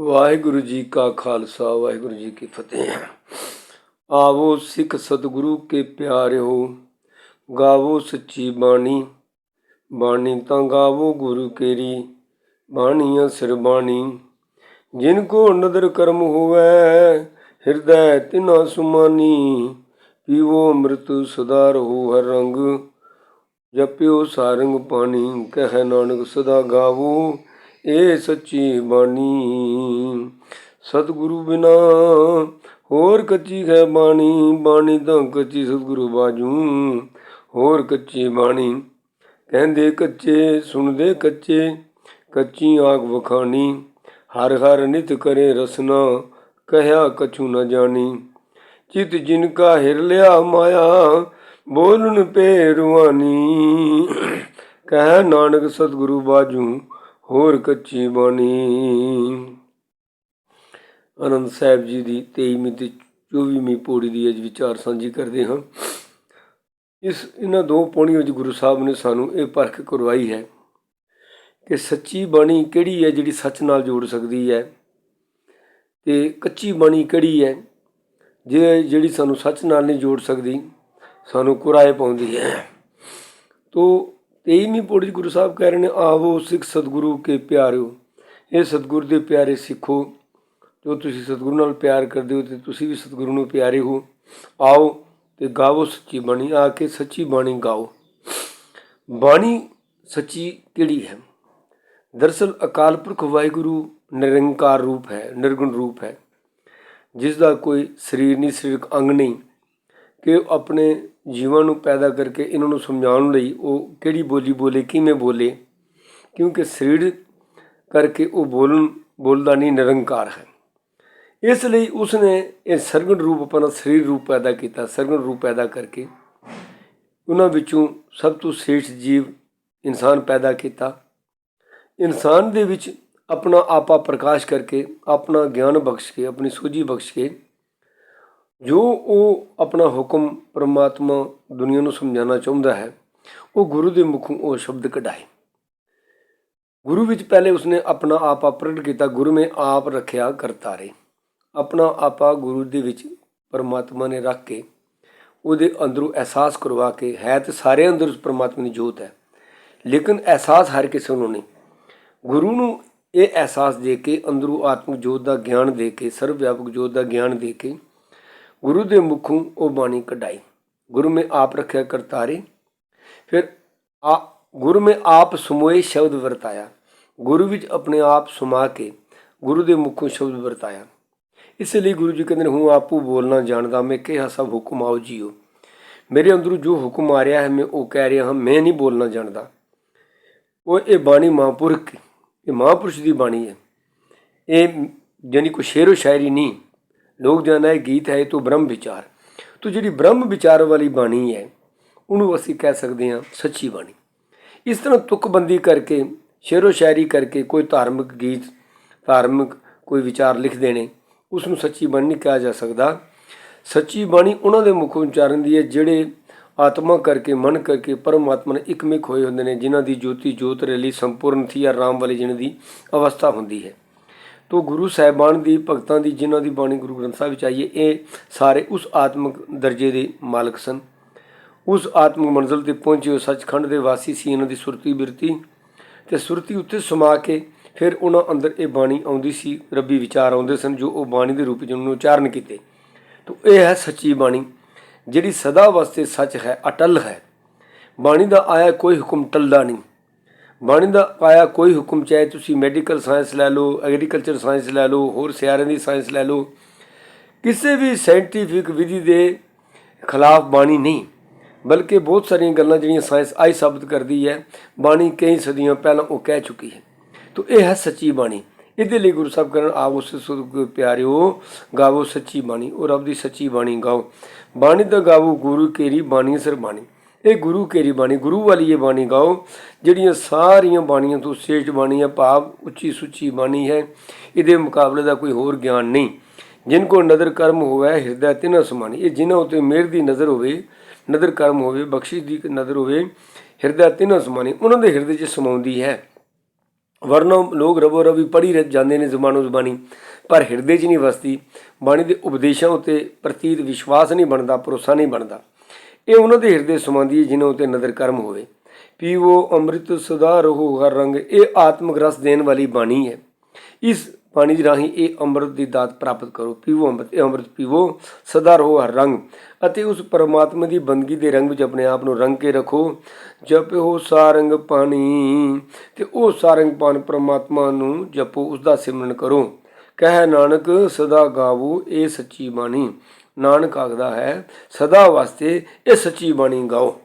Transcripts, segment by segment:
ਵਾਹਿਗੁਰੂ ਜੀ ਕਾ ਖਾਲਸਾ, ਵਾਹਿਗੁਰੂ ਜੀ ਕੀ ਫਤਿਹ। ਆਵੋ ਸਿੱਖ ਸਤਿਗੁਰੂ ਕੇ ਪਿਆਰਿਓ, ਗਾਵੋ ਸੱਚੀ ਬਾਣੀ। ਬਾਣੀ ਤਾਂ ਗਾਵੋ ਗੁਰੂ ਕੇਰੀ, ਬਾਣੀਆਂ ਸਿਰ ਬਾਣੀ। ਜਿਨ ਕੋ ਨਦਰ ਕਰਮ ਹੋਵੇ, ਹਿਰਦੈ ਤਿਨਾ ਸੁਮਾਨੀ। ਪੀਵੋ ਅੰਮ੍ਰਿਤ ਸਦਾ ਰਹੋ ਹਰ ਰੰਗ, ਜਪਿਓ ਸਾਰੰਗ ਪਾਣੀ। ਕਹਿ ਨਾਨਕ ਸਦਾ ਗਾਵੋ। ਇਹ ਸੱਚੀ ਬਾਣੀ। ਸਤਿਗੁਰੂ ਬਿਨਾ ਹੋਰ ਕੱਚੀ ਹੈ ਬਾਣੀ। ਬਾਣੀ ਤਾਂ ਕੱਚੀ ਸਤਿਗੁਰੂ ਬਾਜੂ। ਹੋਰ ਕੱਚੀ ਬਾਣੀ। ਕਹਿੰਦੇ ਕੱਚੇ, ਸੁਣਦੇ ਕੱਚੇ, ਕੱਚੀ ਆਗ ਵਖਾਣੀ। ਹਰ ਹਰ ਨਿਤ ਕਰੇ ਰਸਨਾ, ਕਹਿਆ ਕਛੂ ਨ ਜਾਣੀ। ਚਿਤ ਜਿਨ ਕਾ ਹਿਰ ਲਿਆ ਮਾਇਆ ਬੋਲਨ ਪੇ ਰੁਆਨੀ ਕਹਿ ਨਾਨਕ ਸਤਿਗੁਰੂ ਬਾਜੂ। ਹੋਰ ਕੱਚੀ ਬਾਣੀ। ਆਨੰਦ ਸਾਹਿਬ ਜੀ ਦੀ 23ਵੀਂ ਤੇ 24ਵੀਂ ਪੌੜੀ ਦੀ ਅੱਜ ਵਿਚਾਰ ਸਾਂਝੀ ਕਰਦੇ ਹਾਂ। ਇਸ ਇਹਨਾਂ ਦੋ ਪੌੜੀਆਂ ਵਿੱਚ ਗੁਰੂ ਸਾਹਿਬ ਨੇ ਸਾਨੂੰ ਇਹ ਪਰਖ ਕਰਵਾਈ ਹੈ ਕਿ ਸੱਚੀ ਬਾਣੀ ਕਿਹੜੀ ਹੈ ਜਿਹੜੀ ਸੱਚ ਨਾਲ ਜੋੜ ਸਕਦੀ ਹੈ ਤੇ ਕੱਚੀ ਬਾਣੀ ਕਿਹੜੀ ਹੈ ਜੇ ਜਿਹੜੀ ਸਾਨੂੰ ਸੱਚ ਨਾਲ ਨਹੀਂ ਜੋੜ ਸਕਦੀ, ਸਾਨੂੰ ਕੁਰਾਏ ਪਾਉਂਦੀ ਹੈ। ਤੋ 23ਵੀਂ ਪੌੜੀ 'ਚ ਗੁਰੂ ਸਾਹਿਬ ਕਹਿ ਰਹੇ ਨੇ, ਆਵੋ ਸਿੱਖ ਸਤਿਗੁਰੂ ਕੇ ਪਿਆਰਿਓ। ਇਹ ਸਤਿਗੁਰੂ ਦੇ ਪਿਆਰੇ ਸਿੱਖੋ, ਜੋ ਤੁਸੀਂ ਸਤਿਗੁਰੂ ਨਾਲ ਪਿਆਰ ਕਰਦੇ ਹੋ ਤੇ ਤੁਸੀਂ ਵੀ ਸਤਿਗੁਰੂ ਨੂੰ ਪਿਆਰੇ ਹੋ। ਆਓ ਤੇ ਗਾਵੋ ਸੱਚੀ ਬਾਣੀ, ਆ ਕੇ ਸੱਚੀ ਬਾਣੀ ਗਾਓ। ਬਾਣੀ ਸੱਚੀ ਕਿਹੜੀ ਹੈ? ਦਰਸਲ ਅਕਾਲ ਪੁਰਖ ਵਾਹਿਗੁਰੂ ਨਿਰੰਕਾਰ ਰੂਪ ਹੈ, ਨਿਰਗੁਣ ਰੂਪ ਹੈ। ਜਿਸ ਦਾ ਕੋਈ ਸਰੀਰ ਨਹੀਂ, ਸਰੀਰਕ ਅੰਗ ਨਹੀਂ। ਕਿ ਉਹ ਆਪਣੇ ਜੀਵਾਂ ਨੂੰ ਪੈਦਾ ਕਰਕੇ ਇਹਨਾਂ ਨੂੰ ਸਮਝਾਉਣ ਲਈ ਉਹ ਕਿਹੜੀ ਬੋਲੀ ਬੋਲੇ, ਕਿਵੇਂ ਬੋਲੇ? ਕਿਉਂਕਿ ਸਰੀਰ ਕਰਕੇ ਉਹ ਬੋਲਣ, ਬੋਲਦਾ ਨਹੀਂ, ਨਿਰੰਕਾਰ ਹੈ। ਇਸ ਲਈ ਉਸਨੇ ਇਹ ਸਰਗਣ ਰੂਪ ਆਪਣਾ ਸਰੀਰ ਰੂਪ ਪੈਦਾ ਕੀਤਾ, ਸਰਗਣ ਰੂਪ ਪੈਦਾ ਕਰਕੇ ਉਹਨਾਂ ਵਿੱਚੋਂ ਸਭ ਤੋਂ ਸ੍ਰੇਸ਼ਟ ਜੀਵ ਇਨਸਾਨ ਪੈਦਾ ਕੀਤਾ। ਇਨਸਾਨ ਦੇ ਵਿੱਚ ਆਪਣਾ ਆਪਾ ਪ੍ਰਕਾਸ਼ ਕਰਕੇ, ਆਪਣਾ ਗਿਆਨ ਬਖਸ਼ ਕੇ, ਆਪਣੀ ਸੋਝੀ ਬਖਸ਼ ਕੇ ਜੋ ਉਹ ਆਪਣਾ ਹੁਕਮ ਪਰਮਾਤਮਾ ਦੁਨੀਆ ਨੂੰ ਸਮਝਾਉਣਾ ਚਾਹੁੰਦਾ ਹੈ, ਉਹ ਗੁਰੂ ਦੇ ਮੁਖੋਂ ਉਹ ਸ਼ਬਦ ਕਢਾਏ। ਗੁਰੂ ਵਿੱਚ ਪਹਿਲੇ ਉਸਨੇ ਆਪਣਾ ਆਪ ਪ੍ਰਗਟ ਕੀਤਾ, ਗੁਰੂ ਨੇ ਆਪ ਰੱਖਿਆ ਕਰਤਾਰੇ। ਆਪਣਾ ਆਪਾ ਗੁਰੂ ਦੇ ਵਿੱਚ ਪਰਮਾਤਮਾ ਨੇ ਰੱਖ ਕੇ ਉਹਦੇ ਅੰਦਰੋਂ ਅਹਿਸਾਸ ਕਰਵਾ ਕੇ, ਹੈ ਤੇ ਸਾਰੇ ਅੰਦਰ ਉਸ ਪਰਮਾਤਮਾ ਦੀ ਜੋਤ ਹੈ, ਲੇਕਿਨ ਅਹਿਸਾਸ ਹਰ ਕਿਸੇ ਨੂੰ ਨਹੀਂ। ਗੁਰੂ ਨੂੰ ਇਹ ਅਹਿਸਾਸ ਦੇ ਕੇ, ਅੰਦਰੋਂ ਆਤਮਿਕ ਜੋਤ ਦਾ ਗਿਆਨ ਦੇ ਕੇ, ਸਰਵ ਵਿਆਪਕ ਜੋਤ ਦਾ ਗਿਆਨ ਦੇ ਕੇ ਗੁਰੂ ਦੇ ਮੁਖੋਂ ਉਹ ਬਾਣੀ ਕਢਾਈ। ਗੁਰੂ ਨੇ ਆਪ ਰੱਖਿਆ ਕਰਤਾਰੇ। ਫਿਰ ਆ ਗੁਰੂ ਨੇ ਆਪ ਸਮੋਏ ਸ਼ਬਦ ਵਰਤਾਇਆ। ਗੁਰੂ ਵਿੱਚ ਆਪਣੇ ਆਪ ਸਮਾ ਕੇ ਗੁਰੂ ਦੇ ਮੁਖੋਂ ਸ਼ਬਦ ਵਰਤਾਇਆ। ਇਸ ਲਈ ਗੁਰੂ ਜੀ ਕਹਿੰਦੇ ਨੇ ਹੂੰ ਆਪੂ ਬੋਲਣਾ ਜਾਣਦਾ, ਮੈਂ ਕਿਹਾ, ਸਭ ਹੁਕਮ ਆਓ ਜੀਓ। ਮੇਰੇ ਅੰਦਰੋਂ ਜੋ ਹੁਕਮ ਆ ਰਿਹਾ ਹੈ, ਮੈਂ ਉਹ ਕਹਿ ਰਿਹਾ ਹਾਂ, ਮੈਂ ਨਹੀਂ ਬੋਲਣਾ ਜਾਣਦਾ। ਉਹ ਇਹ ਬਾਣੀ ਮਹਾਂਪੁਰਖ ਇਹ ਮਹਾਂਪੁਰਸ਼ ਦੀ ਬਾਣੀ ਹੈ। ਇਹ ਜਾਨੀ ਕੋਈ ਸ਼ੇਰੋ ਸ਼ਾਇਰੀ ਨਹੀਂ। ਲੋਕ ਜਾਣਦਾ ਹੈ ਗੀਤ ਹੈ, ਇਹ ਤੋਂ ਬ੍ਰਹਮ ਵਿਚਾਰ। ਤੋ ਜਿਹੜੀ ਬ੍ਰਹਮ ਵਿਚਾਰ ਵਾਲੀ ਬਾਣੀ ਹੈ, ਉਹਨੂੰ ਅਸੀਂ ਕਹਿ ਸਕਦੇ ਹਾਂ ਸੱਚੀ ਬਾਣੀ। ਇਸ ਤਰ੍ਹਾਂ ਤੁਕਬੰਦੀ ਕਰਕੇ, ਸ਼ੇਰੋ ਸ਼ਾਇਰੀ ਕਰਕੇ ਕੋਈ ਧਾਰਮਿਕ ਗੀਤ, ਧਾਰਮਿਕ ਕੋਈ ਵਿਚਾਰ ਲਿਖਦੇ ਨੇ ਉਸ ਨੂੰ ਸੱਚੀ ਬਾਣੀ ਨਹੀਂ ਕਿਹਾ ਜਾ ਸਕਦਾ। ਸੱਚੀ ਬਾਣੀ ਉਹਨਾਂ ਦੇ ਮੁਖ ਉਚਾਰਨ ਦੀ ਹੈ, ਜਿਹੜੇ ਆਤਮਾ ਕਰਕੇ, ਮਨ ਕਰਕੇ ਪਰਮਾਤਮਾ ਨਾਲ ਇਕਮਿਕ ਹੋਏ ਹੁੰਦੇ ਨੇ, ਜਿਨ੍ਹਾਂ ਦੀ ਜੋਤੀ ਜੋਤ ਰੈਲੀ ਸੰਪੂਰਨ ਥੀ ਆਰਾਮ ਵਾਲੀ ਜਿਹਨਾਂ ਦੀ ਅਵਸਥਾ ਹੁੰਦੀ ਹੈ। ਤੋ ਗੁਰੂ ਸਾਹਿਬਾਨ ਦੀ, ਭਗਤਾਂ ਦੀ, ਜਿਨ੍ਹਾਂ ਦੀ ਬਾਣੀ ਗੁਰੂ ਗ੍ਰੰਥ ਸਾਹਿਬ ਵਿੱਚ ਆਈ ਹੈ, ਇਹ ਸਾਰੇ ਉਸ ਆਤਮਿਕ ਦਰਜੇ ਦੇ ਮਾਲਕ ਸਨ। ਉਸ ਆਤਮਿਕ ਮੰਜ਼ਲ ਤੇ ਪਹੁੰਚੇ ਉਹ ਸੱਚਖੰਡ ਦੇ ਵਾਸੀ ਸੀ ਇਹਨਾਂ ਦੀ ਸੁਰਤੀ ਬਿਰਤੀ ਤੇ ਸੁਰਤੀ ਉੱਤੇ ਸਮਾ ਕੇ ਫਿਰ ਉਹਨਾਂ ਅੰਦਰ ਇਹ ਬਾਣੀ ਆਉਂਦੀ ਸੀ, ਰੱਬੀ ਵਿਚਾਰ ਆਉਂਦੇ ਸਨ ਜੋ ਉਹ ਬਾਣੀ ਦੇ ਰੂਪ ਵਿੱਚ ਉਹਨੂੰ ਉਚਾਰਨ ਕੀਤੇ। ਤੋ ਇਹ ਹੈ ਸੱਚੀ ਬਾਣੀ, ਜਿਹੜੀ ਸਦਾ ਵਾਸਤੇ ਸੱਚ ਹੈ, ਅਟਲ ਹੈ। ਬਾਣੀ ਦਾ ਆਇਆ ਕੋਈ ਹੁਕਮ ਟਲਦਾ ਨਹੀਂ। ਬਾਣੀ ਦਾ ਆਇਆ ਕੋਈ ਹੁਕਮ, ਚਾਹੇ ਤੁਸੀਂ ਮੈਡੀਕਲ ਸਾਇੰਸ ਲੈ ਲਓ ਐਗਰੀਕਲਚਰ ਸਾਇੰਸ ਲੈ ਲਓ, ਹੋਰ ਸਿਆਰਿਆਂ ਦੀ ਸਾਇੰਸ ਲੈ ਲਓ, ਕਿਸੇ ਵੀ ਸਾਇੰਟੀਫਿਕ ਵਿਧੀ ਦੇ ਖਿਲਾਫ ਬਾਣੀ ਨਹੀਂ। ਬਲਕਿ ਬਹੁਤ ਸਾਰੀਆਂ ਗੱਲਾਂ ਜਿਹੜੀਆਂ ਸਾਇੰਸ ਆਈ ਸਾਬਤ ਕਰਦੀ ਹੈ, ਬਾਣੀ ਕਈ ਸਦੀਆਂ ਪਹਿਲਾਂ ਉਹ ਕਹਿ ਚੁੱਕੀ ਹੈ। ਤੋ ਇਹ ਹੈ ਸੱਚੀ ਬਾਣੀ। ਇਹਦੇ ਲਈ ਗੁਰੂ ਸਾਹਿਬ ਕਰਨ ਆਵੋ ਸੁਧ ਪਿਆਰਿਓ, ਗਾਵੋ ਸੱਚੀ ਬਾਣੀ ਉਹ ਰੱਬ ਦੀ ਸੱਚੀ ਬਾਣੀ ਗਾਓ। ਬਾਣੀ ਦਾ ਗਾਵੋ ਗੁਰੂ ਕੇਰੀ ਬਾਣੀ ਸਰ ਬਾਣੀ। ਇਹ ਗੁਰੂ ਕੇਰੀ ਬਾਣੀ, ਗੁਰੂ ਵਾਲੀ ਇਹ ਬਾਣੀ ਗਾਓ, ਜਿਹੜੀਆਂ ਸਾਰੀਆਂ ਬਾਣੀਆਂ ਤੋਂ ਸ੍ਰੇਸ਼ਟ ਬਾਣੀ ਹੈ ਭਾਵ ਉੱਚੀ ਸੁੱਚੀ ਬਾਣੀ ਹੈ, ਇਹਦੇ ਮੁਕਾਬਲੇ ਦਾ ਕੋਈ ਹੋਰ ਗਿਆਨ ਨਹੀਂ। ਜਿਨ ਕੋ ਨਦਰ ਕਰਮ ਹੋਵੇ, ਹਿਰਦੈ ਤਿਨ ਸਮਾਨੀ ਇਹ ਜਿਨ੍ਹਾਂ ਉਤੇ ਮਿਹਰ ਦੀ ਨਜ਼ਰ ਹੋਵੇ, ਨਦਰ ਕਰਮ ਹੋਵੇ, ਬਖਸ਼ਿਸ਼ ਦੀ ਨਜ਼ਰ ਹੋਵੇ, ਹਿਰਦੈ ਤਿਨ ਸਮਾਨੀ ਉਹਨਾਂ ਦੇ ਹਿਰਦੇ 'ਚ ਸਮਾਉਂਦੀ ਹੈ। ਵਰਨੋਂ ਲੋਕ ਰਬੋ ਰਵੀ ਪੜ੍ਹੀ ਰਹਿ ਜਾਂਦੇ ਨੇ ਜ਼ਮਾਨੋ ਜ਼ਬਾਨੀ, ਪਰ ਹਿਰਦੇ 'ਚ ਨਹੀਂ ਵਸਦੀ। ਬਾਣੀ ਦੇ ਉਪਦੇਸ਼ਾਂ ਉਤੇ ਪ੍ਰਤੀਤ ਵਿਸ਼ਵਾਸ ਨਹੀਂ ਬਣਦਾ, ਭਰੋਸਾ ਨਹੀਂ ਬਣਦਾ। ਇਹ ਉਹਨਾਂ ਦੇ ਹਿਰਦੇ ਸਮਾਂਦੀ ਹੈ ਜਿਨ੍ਹਾਂ ਉਤੇ ਨਦਰ ਕਰਮ ਹੋਵੇ। ਪੀਵੋ ਅੰਮ੍ਰਿਤ ਸਦਾ ਰਹੋ ਹਰ ਰੰਗ, ਇਹ ਆਤਮਿਕ ਰਸ ਦੇਣ ਵਾਲੀ ਬਾਣੀ ਹੈ। ਇਸ ਬਾਣੀ ਦੇ ਰਾਹੀਂ ਇਹ ਅੰਮ੍ਰਿਤ ਦੀ ਦਾਤ ਪ੍ਰਾਪਤ ਕਰੋ। ਪੀਵੋ ਅੰਮ੍ਰਿਤ ਅੰਮ੍ਰਿਤ ਪੀਵੋ, ਸਦਾ ਰਹੋ ਹਰ ਰੰਗ ਅਤੇ ਉਸ ਪਰਮਾਤਮਾ ਦੀ ਬੰਦਗੀ ਦੇ ਰੰਗ ਵਿੱਚ ਆਪਣੇ ਆਪ ਨੂੰ ਰੰਗ ਕੇ ਰੱਖੋ। ਜਪੋ ਸਾਰੰਗ ਪਾਣੀ ਤੇ ਉਹ ਸਾਰੰਗ ਪਾਣ ਪਰਮਾਤਮਾ ਨੂੰ ਜਪੋ ਉਸ ਦਾ ਸਿਮਰਨ ਕਰੋ। ਕਹਿ ਨਾਨਕ, ਸਦਾ ਗਾਵੋ, ਇਹ ਸੱਚੀ ਬਾਣੀ। ਨਾਨਕ ਆਖਦਾ ਹੈ, ਸਦਾ ਵਾਸਤੇ ਇਹ ਸੱਚੀ ਬਾਣੀ ਗਾਓ।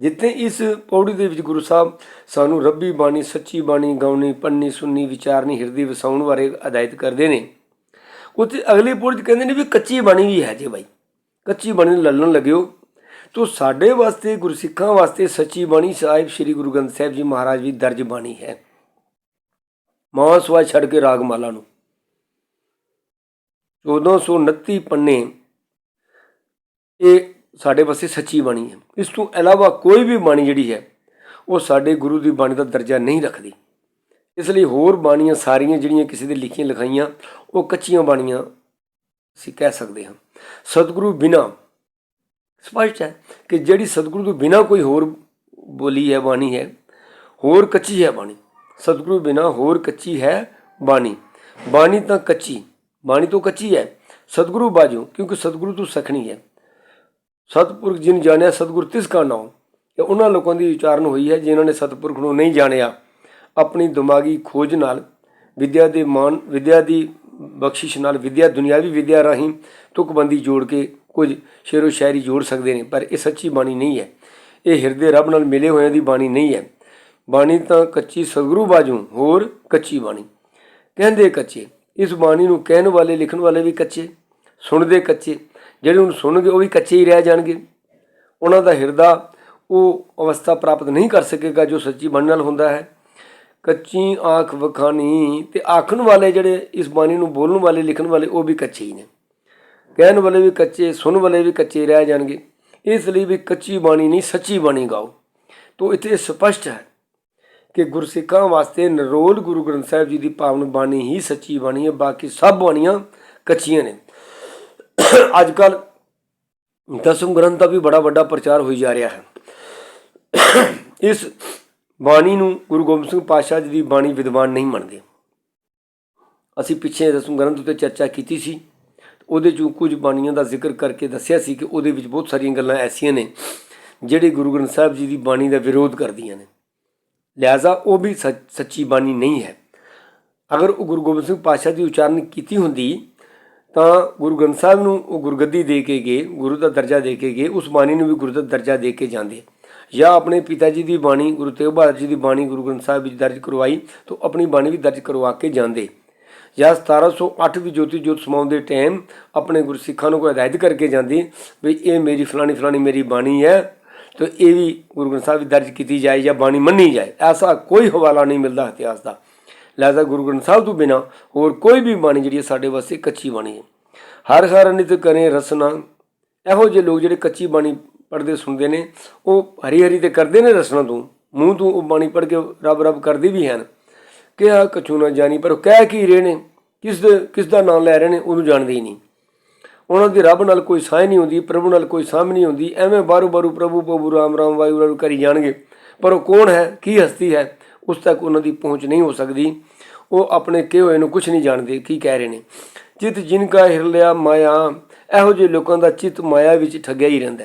ਜਿੱਥੇ ਇਸ ਪੌੜੀ ਦੇ ਵਿੱਚ ਗੁਰੂ ਸਾਹਿਬ ਸਾਨੂੰ ਰੱਬੀ ਬਾਣੀ, ਸੱਚੀ ਬਾਣੀ ਗਾਉਣੀ, ਪੰਨੀ ਸੁਣਨੀ ਵਿਚਾਰਨੀ, ਹਿਰਦੇ ਵਸਾਉਣ ਬਾਰੇ ਹਦਾਇਤ ਕਰਦੇ ਨੇ। ਉੱਥੇ ਅਗਲੀ ਪੌੜੀ 'ਚ ਕਹਿੰਦੇ ਨੇ ਵੀ ਕੱਚੀ ਬਾਣੀ ਵੀ ਹੈ ਜੇ ਬਾਈ। ਕੱਚੀ ਬਾਣੀ ਨੂੰ ਲੱਲਣ ਲੱਗਿਓ। ਤੋ ਸਾਡੇ ਵਾਸਤੇ, ਗੁਰਸਿੱਖਾਂ ਵਾਸਤੇ ਸੱਚੀ ਬਾਣੀ ਸਾਹਿਬ, ਸ੍ਰੀ ਗੁਰੂ ਗ੍ਰੰਥ ਸਾਹਿਬ ਜੀ ਮਹਾਰਾਜ ਵੀ ਦਰਜ ਬਾਣੀ ਹੈ। ਮਾਂ ਸਵਾ ਛੱਡ ਕੇ ਰਾਗਮਾਲਾ ਨੂੰ। 1429 ਪੰਨੇ ਇਹ ਸਾਡੇ ਵਾਸਤੇ ਸੱਚੀ ਬਾਣੀ ਹੈ। ਇਸ ਤੋਂ ਇਲਾਵਾ ਕੋਈ ਵੀ ਬਾਣੀ ਜਿਹੜੀ ਹੈ, ਉਹ ਸਾਡੇ ਗੁਰੂ ਦੀ ਬਾਣੀ ਦਾ ਦਰਜਾ ਨਹੀਂ ਰੱਖਦੀ। ਇਸ ਲਈ ਹੋਰ ਬਾਣੀਆਂ ਸਾਰੀਆਂ ਜਿਹੜੀਆਂ ਕਿਸੇ ਦੇ ਲਿਖੀਆਂ ਲਿਖਾਈਆਂ, ਉਹ ਕੱਚੀਆਂ ਬਾਣੀਆਂ ਅਸੀਂ ਕਹਿ ਸਕਦੇ ਹਾਂ। ਸਤਿਗੁਰੂ ਬਿਨਾ ਸਪਸ਼ਟ ਹੈ ਕਿ ਜਿਹੜੀ ਸਤਿਗੁਰੂ ਤੋਂ ਬਿਨਾ ਕੋਈ ਹੋਰ ਬੋਲੀ ਹੈ, ਬਾਣੀ ਹੈ, ਹੋਰ ਕੱਚੀ ਹੈ ਬਾਣੀ। ਸਤਿਗੁਰੂ ਬਿਨਾ ਹੋਰ ਕੱਚੀ ਹੈ ਬਾਣੀ। ਬਾਣੀ ਤਾਂ ਕੱਚੀ, ਬਾਣੀ ਤੋਂ ਕੱਚੀ ਹੈ। ਸਤਿਗੁਰੂ ਬਾਜੂ ਕਿਉਂਕਿ ਸਤਿਗੁਰੂ ਤੋਂ ਸਖਣੀ ਹੈ। ਸਤਿਪੁਰਖ ਜਿਨ ਜਾਣਿਆ ਸਤਿਗੁਰ ਤਿਸ ਕਾ ਨਾਮ। ਇਹ ਉਹਨਾਂ ਲੋਕਾਂ ਦੀ ਉਚਾਰਨ ਹੋਈ ਹੈ ਜਿਨ੍ਹਾਂ ਨੇ ਸਤਿਪੁਰਖ ਨੂੰ ਨਹੀਂ ਜਾਣਿਆ। ਆਪਣੀ ਦਿਮਾਗੀ ਖੋਜ ਨਾਲ ਵਿਦਿਆ ਦੇ ਮਾਨ, ਵਿਦਿਆ ਦੀ ਬਖਸ਼ਿਸ਼ ਨਾਲ ਵਿਦਿਆ, ਦੁਨਿਆਵੀ ਵਿਦਿਆ ਰਾਹੀਂ ਤੁਕਬੰਦੀ ਜੋੜ ਕੇ ਕੁਝ ਸ਼ੇਰੋ ਸ਼ਾਇਰੀ ਜੋੜ ਸਕਦੇ ਨੇ, ਪਰ ਇਹ ਸੱਚੀ ਬਾਣੀ ਨਹੀਂ ਹੈ। ਇਹ ਹਿਰਦੇ ਰੱਬ ਨਾਲ ਮਿਲੇ ਹੋਇਆਂ ਦੀ ਬਾਣੀ ਨਹੀਂ ਹੈ। ਬਾਣੀ ਤਾਂ ਕੱਚੀ ਸਤਿਗੁਰੂ ਬਾਜੂ ਹੋਰ ਕੱਚੀ ਬਾਣੀ। ਕਹਿੰਦੇ ਕੱਚੇ, ਇਸ ਬਾਣੀ ਨੂੰ ਕਹਿਣ ਵਾਲੇ, ਲਿਖਣ ਵਾਲੇ ਵੀ ਕੱਚੇ, ਸੁਣਦੇ ਕੱਚੇ ਜਿਹੜੇ ਉਹਨੂੰ ਸੁਣਨਗੇ, ਉਹ ਵੀ ਕੱਚੇ ਹੀ ਰਹਿ ਜਾਣਗੇ। ਉਹਨਾਂ ਦਾ ਹਿਰਦਾ ਉਹ ਅਵਸਥਾ ਪ੍ਰਾਪਤ ਨਹੀਂ ਕਰ ਸਕੇਗਾ, ਜੋ ਸੱਚੀ ਬਾਣੀ ਨਾਲ ਹੁੰਦਾ ਹੈ। ਕੱਚੀ ਆਖ ਵਖਾਨੀ ਤੇ ਆਖਣ ਵਾਲੇ ਜਿਹੜੇ ਇਸ ਬਾਣੀ ਨੂੰ ਬੋਲਣ ਵਾਲੇ, ਲਿਖਣ ਵਾਲੇ, ਉਹ ਵੀ ਕੱਚੇ ਹੀ ਨੇ। ਕਹਿਣ ਵਾਲੇ ਵੀ ਕੱਚੇ, ਸੁਣਨ ਵਾਲੇ ਵੀ ਕੱਚੇ ਰਹਿ ਜਾਣਗੇ। ਇਸ ਲਈ ਵੀ ਕੱਚੀ ਬਾਣੀ ਨਹੀਂ, ਸੱਚੀ ਬਾਣੀ ਗਾਓ। ਤੋ ਇੱਥੇ ਸਪਸ਼ਟ ਹੈ ਕਿ ਗੁਰਸਿੱਖਾਂ ਵਾਸਤੇ ਨਰੋਲ ਗੁਰੂ ਗ੍ਰੰਥ ਸਾਹਿਬ ਜੀ ਦੀ ਪਾਵਨ ਬਾਣੀ ਹੀ ਸੱਚੀ ਬਾਣੀ ਹੈ, ਬਾਕੀ ਸਭ ਬਾਣੀਆਂ ਕੱਚੀਆਂ ਨੇ। ਅੱਜ ਕੱਲ ਦਸਮ ਗ੍ਰੰਥ ਦਾ ਵੀ ਬੜਾ ਵੱਡਾ ਪ੍ਰਚਾਰ ਹੋਈ ਜਾ ਰਿਹਾ ਹੈ। ਇਸ ਬਾਣੀ ਨੂੰ ਗੁਰੂ ਗੋਬਿੰਦ ਸਿੰਘ ਪਾਤਸ਼ਾਹ ਜੀ ਦੀ ਬਾਣੀ ਵਿਦਵਾਨ ਨਹੀਂ ਮੰਨਦੇ। ਅਸੀਂ ਪਿੱਛੇ ਦਸਮ ਗ੍ਰੰਥ ਉੱਤੇ ਚਰਚਾ ਕੀਤੀ ਸੀ। ਉਹਦੇ ਚੋਂ ਕੁਝ ਬਾਣੀਆਂ ਦਾ ਜ਼ਿਕਰ ਕਰਕੇ ਦੱਸਿਆ ਸੀ ਕਿ ਉਹਦੇ ਵਿੱਚ ਬਹੁਤ ਸਾਰੀਆਂ ਗੱਲਾਂ ਐਸੀਆਂ ਨੇ, ਜਿਹੜੇ ਗੁਰੂ ਗ੍ਰੰਥ ਸਾਹਿਬ ਜੀ ਦੀ ਬਾਣੀ ਦਾ ਵਿਰੋਧ ਕਰਦੀਆਂ ਨੇ। ਲਿਹਾਜ਼ਾ ਉਹ ਵੀ ਸੱਚੀ ਬਾਣੀ ਨਹੀਂ ਹੈ। ਅਗਰ ਉਹ ਗੁਰੂ ਗੋਬਿੰਦ ਸਿੰਘ ਪਾਤਸ਼ਾਹ ਦੀ ਉਚਾਰਨ ਕੀਤੀ ਹੁੰਦੀ ਤਾਂ ਗੁਰੂ ਗ੍ਰੰਥ ਸਾਹਿਬ ਨੂੰ ਉਹ ਗੁਰਗੱਦੀ ਦੇ ਕੇ ਗਏ, ਗੁਰੂ ਦਾ ਦਰਜਾ ਦੇ ਕੇ ਗਏ, ਉਸ ਬਾਣੀ ਨੂੰ ਵੀ ਗੁਰੂ ਦਾ ਦਰਜਾ ਦੇ ਕੇ ਜਾਂਦੇ ਜਾਂ ਆਪਣੇ ਪਿਤਾ ਜੀ ਦੀ ਬਾਣੀ, ਗੁਰੂ ਤੇਗ ਬਹਾਦਰ ਜੀ ਦੀ ਬਾਣੀ ਗੁਰੂ ਗ੍ਰੰਥ ਸਾਹਿਬ ਵਿੱਚ ਦਰਜ ਕਰਵਾਈ, ਤਾਂ ਆਪਣੀ ਬਾਣੀ ਵੀ ਦਰਜ ਕਰਵਾ ਕੇ ਜਾਂਦੇ। ਜਾਂ 1708 ਦੀ ਜੋਤੀ ਜੋਤ ਸਮਾਉਣ ਦੇ ਟਾਈਮ ਆਪਣੇ ਗੁਰਸਿੱਖਾਂ ਨੂੰ ਕੋਈ ਹਦਾਇਤ ਕਰਕੇ ਜਾਂਦੀ, ਵੀ ਇਹ ਮੇਰੀ ਫਲਾਣੀ ਫਲਾਣੀ ਮੇਰੀ ਬਾਣੀ ਹੈ, ਤੇ ਇਹ ਵੀ ਗੁਰੂ ਗ੍ਰੰਥ ਸਾਹਿਬ ਵਿੱਚ ਦਰਜ ਕੀਤੀ ਜਾਏ ਜਾਂ ਬਾਣੀ ਮੰਨੀ ਜਾਏ, ਐਸਾ ਕੋਈ ਹਵਾਲਾ ਨਹੀਂ ਮਿਲਦਾ ਇਤਿਹਾਸ ਦਾ। ਲਿਹਾਜ਼ਾ ਗੁਰੂ ਗ੍ਰੰਥ ਸਾਹਿਬ ਤੋਂ ਬਿਨਾ ਹੋਰ ਕੋਈ ਵੀ ਬਾਣੀ ਜਿਹੜੀ ਹੈ ਸਾਡੇ ਵਾਸਤੇ ਕੱਚੀ ਬਾਣੀ ਹੈ। ਹਰ ਹਰ ਨਿਤ ਕਰੇ ਰਸਨਾ। ਇਹੋ ਜਿਹੇ ਲੋਕ ਜਿਹੜੇ ਕੱਚੀ ਬਾਣੀ ਪੜ੍ਹਦੇ ਸੁਣਦੇ ਨੇ, ਉਹ ਹਰੀ ਹਰੀ ਤੇ ਕਰਦੇ ਨੇ ਰਸਨਾ ਤੋਂ। ਮੂੰਹ ਤੋਂ ਉਹ ਬਾਣੀ ਪੜ੍ਹ ਕੇ ਰੱਬ ਰੱਬ ਕਰਦੇ ਵੀ ਹਨ। ਕਿਹਾ ਕਛੂ ਨਾ ਜਾਣੀ, ਪਰ ਉਹ ਕਹਿ ਕੀ ਰਹੇ ਨੇ? ਕਿਸ ਦੇ ਕਿਸ ਦਾ ਨਾਮ ਲੈ ਰਹੇ ਨੇ, ਉਹਨੂੰ ਜਾਣਦੇ ਹੀ ਨਹੀਂ। ਉਹਨਾਂ ਦੀ ਰੱਬ ਨਾਲ ਕੋਈ ਸਾਹ ਨਹੀਂ ਹੁੰਦੀ, ਪ੍ਰਭੂ ਨਾਲ ਕੋਈ ਸਾਂਝ ਨਹੀਂ ਹੁੰਦੀ। ਐਵੇਂ ਬਾਰੂ ਬਾਰੂ ਪ੍ਰਭੂ ਪ੍ਰਭੂ ਰਾਮ ਰਾਮ, ਵਾਹਿਗੁਰੂ ਵਾਹਿਗੁਰੂ ਕਰੀ ਜਾਣਗੇ। ਪਰ ਉਹ ਕੌਣ ਹੈ? ਕੀ ਹਸਤੀ ਹੈ? ਉਸ ਤੱਕ ਉਹਨਾਂ ਦੀ ਪਹੁੰਚ ਨਹੀਂ ਹੋ ਸਕਦੀ। ਉਹ ਆਪਣੇ ਕਿਹ ਹੋਏ ਨੂੰ ਕੁਝ ਨਹੀਂ ਜਾਣਦੇ ਕੀ ਕਹਿ ਰਹੇ ਨੇ। ਜਿਤ ਜਿਨ ਕਾ ਹਿਰ ਲਿਆ ਮਾਇਆ, ਇਹੋ ਜਿਹੇ ਲੋਕਾਂ ਦਾ ਚਿੱਤ ਮਾਇਆ ਵਿੱਚ ਠੱਗਿਆ ਹੀ ਰਹਿੰਦਾ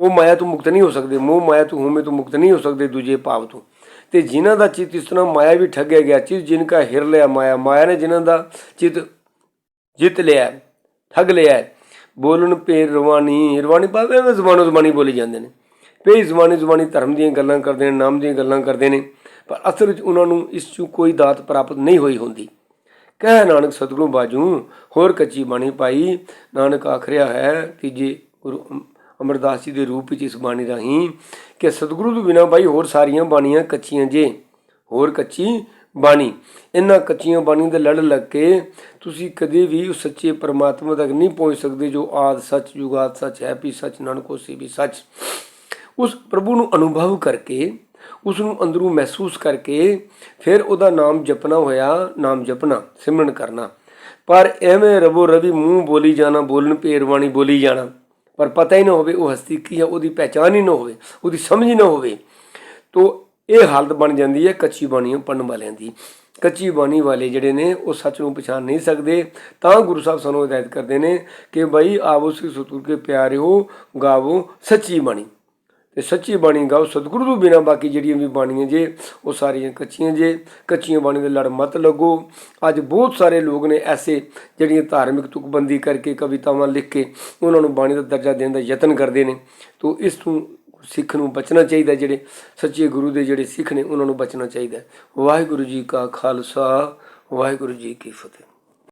ਉਹ ਮਾਇਆ ਤੋਂ ਮੁਕਤ ਨਹੀਂ ਹੋ ਸਕਦੇ, ਮੋਹ ਮਾਇਆ ਤੋਂ ਹਉਮੈ ਤੋਂ ਮੁਕਤ ਨਹੀਂ ਹੋ ਸਕਦੇ ਦੂਜੇ ਭਾਵ ਤੋਂ। ਤੇ ਜਿਨ੍ਹਾਂ ਦਾ ਚਿੱਤ ਇਸ ਤਰ੍ਹਾਂ ਮਾਇਆ ਵੀ ਠੱਗਿਆ ਗਿਆ, ਚਿੱਤ ਜਿਨ ਕਾ ਹਿਰ ਲਿਆ ਮਾਇਆ ਮਾਇਆ ਨੇ ਜਿਨ੍ਹਾਂ ਦਾ ਚਿੱਤ ਜਿੱਤ ਲਿਆ, ਠੱਗ ਲਿਆ ਬੋਲਣ ਪੇ ਰਵਾਨੀ ਰਵਾਨੀ ਭਾਵੇਂ ਐਵੇਂ ਜ਼ਬਾਨੋਂ ਜ਼ਬਾਨੀ ਬੋਲੀ ਜਾਂਦੇ ਨੇ। ਪੇ ਜ਼ਬਾਨੀ ਜ਼ਬਾਨੀ ਧਰਮ ਦੀਆਂ ਗੱਲਾਂ ਕਰਦੇ ਨੇ, ਨਾਮ ਦੀਆਂ ਗੱਲਾਂ ਕਰਦੇ ਨੇ। ਪਰ ਅਸਲ ਵਿੱਚ ਉਹਨਾਂ ਨੂੰ ਇਸ 'ਚੋਂ ਕੋਈ ਦਾਤ ਪ੍ਰਾਪਤ ਨਹੀਂ ਹੋਈ ਹੁੰਦੀ। ਕਹਿ ਨਾਨਕ ਸਤਿਗੁਰੂ ਬਾਜੂ, ਹੋਰ ਕੱਚੀ ਬਾਣੀ ਪਾਈ, ਨਾਨਕ ਆਖਰਿਆ ਹੈ ਤੀਜੇ ਗੁਰੂ ਅਮ- ਅਮਰਦਾਸ ਜੀ ਦੇ ਰੂਪ ਵਿੱਚ ਇਸ ਬਾਣੀ ਰਾਹੀਂ ਕਿ ਸਤਿਗੁਰੂ ਤੋਂ ਬਿਨਾਂ ਬਾਈ ਹੋਰ ਸਾਰੀਆਂ ਬਾਣੀਆਂ ਕੱਚੀਆਂ ਜੇ, ਹੋਰ ਕੱਚੀ ਬਾਣੀ। ਇਹਨਾਂ ਕੱਚੀਆਂ ਬਾਣੀਆਂ ਦੇ ਲੜ ਲੱਗ ਕੇ ਤੁਸੀਂ ਕਦੇ ਵੀ ਉਸ ਸੱਚੇ ਪਰਮਾਤਮਾ ਤੱਕ ਨਹੀਂ ਪਹੁੰਚ ਸਕਦੇ ਜੋ ਆਦ ਸੱਚ ਜੁਗਾਦ ਸੱਚ, ਹੈ ਵੀ ਸੱਚ, ਨਾਨਕੋ ਸੀ ਵੀ ਸੱਚ। ਉਸ ਪ੍ਰਭੂ ਨੂੰ ਅਨੁਭਵ ਕਰਕੇ ਉਸ ਨੂੰ ਅੰਦਰੋਂ ਮਹਿਸੂਸ ਕਰਕੇ ਫਿਰ ਉਹਦਾ ਨਾਮ ਜਪਣਾ ਹੋਇਆ, ਨਾਮ ਜਪਣਾ, ਸਿਮਰਨ ਕਰਨਾ। ਪਰ ਐਵੇਂ ਰਬੋ ਰਵੀ ਮੂੰਹ ਬੋਲੀ ਜਾਣਾ, ਬੋਲਣ ਪੇਰਵਾਣੀ ਬੋਲੀ ਜਾਣਾ, ਪਰ ਪਤਾ ਹੀ ਨਾ ਹੋਵੇ ਉਹ ਹਸਤੀ ਕੀ ਹੈ ਉਹਦੀ ਪਹਿਚਾਨ ਹੀ ਨਾ ਹੋਵੇ, ਉਹਦੀ ਸਮਝ ਹੀ ਨਾ ਹੋਵੇ, ਤੋ ਇਹ ਹਾਲਤ ਬਣ ਜਾਂਦੀ ਹੈ ਕੱਚੀ ਬਾਣੀਆਂ ਪੜਨ ਵਾਲਿਆਂ ਦੀ। ਕੱਚੀ ਬਾਣੀ ਵਾਲੇ ਜਿਹੜੇ ਨੇ, ਉਹ ਸੱਚ ਨੂੰ ਪਛਾਣ ਨਹੀਂ ਸਕਦੇ। ਤਾਂ ਗੁਰੂ ਸਾਹਿਬ ਸਾਨੂੰ ਹਦਾਇਤ ਕਰਦੇ ਨੇ ਕਿ ਬਈ ਆਵੋ ਸਿ ਸਤੁਰ ਕੇ ਪਿਆਰਿਓ, ਗਾਵੋ ਸੱਚੀ ਬਾਣੀ। ਤੇ ਸੱਚੀ ਬਾਣੀ ਗਾਓ ਸਤਿਗੁਰੂ ਤੋਂ ਬਿਨਾ ਬਾਕੀ ਜਿਹੜੀਆਂ ਵੀ ਬਾਣੀਆਂ ਜੇ, ਉਹ ਸਾਰੀਆਂ ਕੱਚੀਆਂ ਜੇ। ਕੱਚੀਆਂ ਬਾਣੀ ਦੇ ਲੜ ਮਤ ਲੱਗੋ। ਅੱਜ ਬਹੁਤ ਸਾਰੇ ਲੋਕ ਨੇ ਐਸੇ ਜਿਹੜੀਆਂ ਧਾਰਮਿਕ ਤੁਕਬੰਦੀ ਕਰਕੇ ਕਵਿਤਾਵਾਂ ਲਿਖ ਕੇ ਉਹਨਾਂ ਨੂੰ ਬਾਣੀ ਦਾ ਦਰਜਾ ਦੇਣ ਦਾ ਯਤਨ ਕਰਦੇ ਨੇ। ਤੋਂ ਇਸ ਤੋਂ ਸਿੱਖ ਨੂੰ ਬਚਣਾ ਚਾਹੀਦਾ ਜਿਹੜੇ ਸੱਚੇ ਗੁਰੂ ਦੇ ਜਿਹੜੇ ਸਿੱਖ ਨੇ, ਉਹਨਾਂ ਨੂੰ ਬਚਣਾ ਚਾਹੀਦਾ। ਵਾਹਿਗੁਰੂ ਜੀ ਕਾ ਖਾਲਸਾ, ਵਾਹਿਗੁਰੂ ਜੀ ਕੀ ਫਤਿਹ।